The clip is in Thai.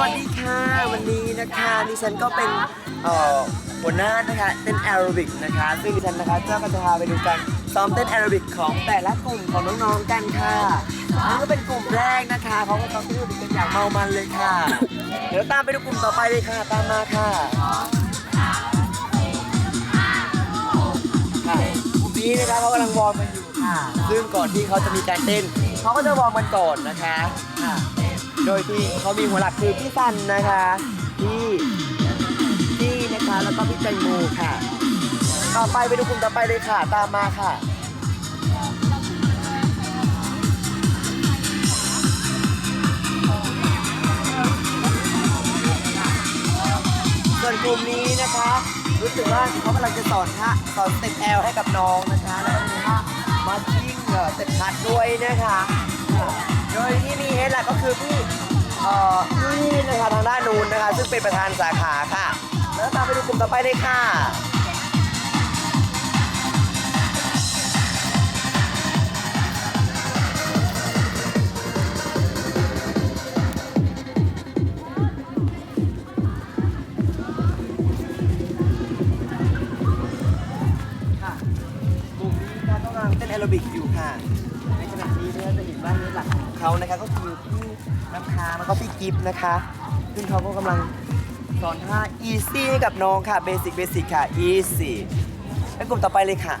สวัสดีค่ะ วันนี้นะคะดิฉันก็เป็นเอ่อหัวหน้านะคะเต้นแอโรบิกนะคะ ซึ่งดิฉันนะคะจะก็จะพาไปดูการซ้อมเต้นแอโรบิกของแต่ละกลุ่มของน้องๆกันค่ะอันนี้ก็เป็นกลุ่มแรกนะคะเขาก็ซ้อมเต้นแอโรบิกกันอย่างเมามันเลยค่ะ เดี๋ยวตามไปดูกลุ่มต่อไปเลยค่ะ ตามมาค่ะค่ะกลุ่มนี้นะคะเขากำลังวอร์มกันอยู่ค่ะ ซึ่งก่อนที่เขาจะมีการเต้นเขาก็จะวอร์มกันก่อนนะคะค่ะ โดยที่เขามีหัวหลักคือพี่ซันนะคะพี่พี่นะคะแล้วก็พี่แตงโมค่ะ ต่อไปไปดูกลุ่มต่อไปเลยค่ะ ตามมาค่ะส่วนกลุ่มนี้นะคะ รู้สึกว่าเขากำลังจะสอนท่าสอนสเต็ปแอลให้กับน้องนะคะแล้วก็มีท่ามาชิ่งเออสเต็ปคัดด้วยนะคะ ดยที่มีเฮดหลักก็คือพี่เอ่อนี่นะคะทางด้านนู้นนะคะ ซึ่งเป็นประธานสาขาค่ะ แล้วตามไปดูกลุ่มต่อไปเลยค่ะ ลังเต้นแอโรบิกอยู่ค่ะ ในขณะนี้เนี่ยจะเห็นว่าในหลักของเขานะคะก็คือพี่น้ำค้างแล้วก็พี่กิฟต์นะคะ ซึ่งเขาก็กำลังสอนท่า easy ให้กับน้องค่ะ basic basic ค่ะ easy แล้วกลุ่มต่อไปเลยค่ะ